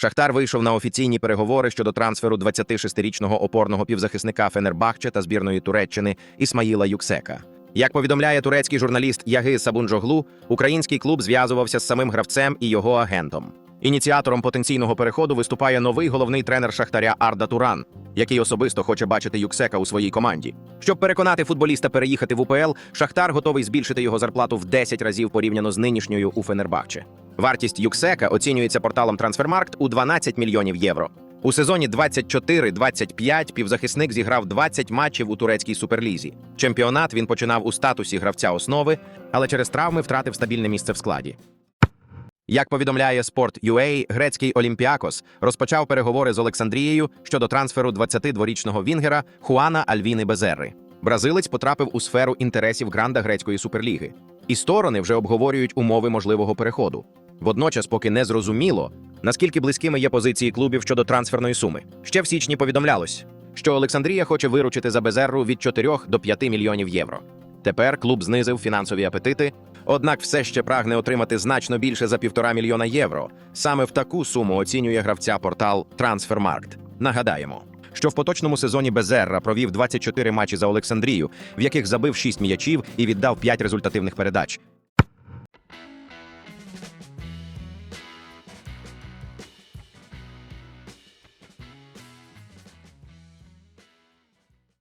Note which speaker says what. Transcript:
Speaker 1: Шахтар вийшов на офіційні переговори щодо трансферу 26-річного опорного півзахисника Фенербахче та збірної Туреччини Ісмаїла Юксека. Як повідомляє турецький журналіст Яги Сабунджоглу, український клуб зв'язувався з самим гравцем і його агентом. Ініціатором потенційного переходу виступає новий головний тренер Шахтаря Арда Туран, який особисто хоче бачити Юксека у своїй команді. Щоб переконати футболіста переїхати в УПЛ, Шахтар готовий збільшити його зарплату в 10 разів порівняно з нинішньою у Фенербахче. Вартість Юксека оцінюється порталом Трансфермаркт у 12 мільйонів євро. У сезоні 24-25 півзахисник зіграв 20 матчів у турецькій суперлізі. Чемпіонат він починав у статусі гравця основи, але через травми втратив стабільне місце в складі. Як повідомляє Sport.ua, грецький Олімпіакос розпочав переговори з Олександрією щодо трансферу 22-річного вінгера Хуана Альвіни Безерри. Бразилець потрапив у сферу інтересів гранда грецької суперліги, і сторони вже обговорюють умови можливого переходу. Водночас, поки не зрозуміло, наскільки близькими є позиції клубів щодо трансферної суми. Ще в січні повідомлялось, що Олександрія хоче виручити за Безерру від 4 до 5 мільйонів євро. Тепер клуб знизив фінансові апетити, однак все ще прагне отримати значно більше за півтора мільйона євро. Саме в таку суму оцінює гравця портал Трансфермаркт. Нагадаємо, що в поточному сезоні Безерра провів 24 матчі за Олександрію, в яких забив 6 м'ячів і віддав 5 результативних передач.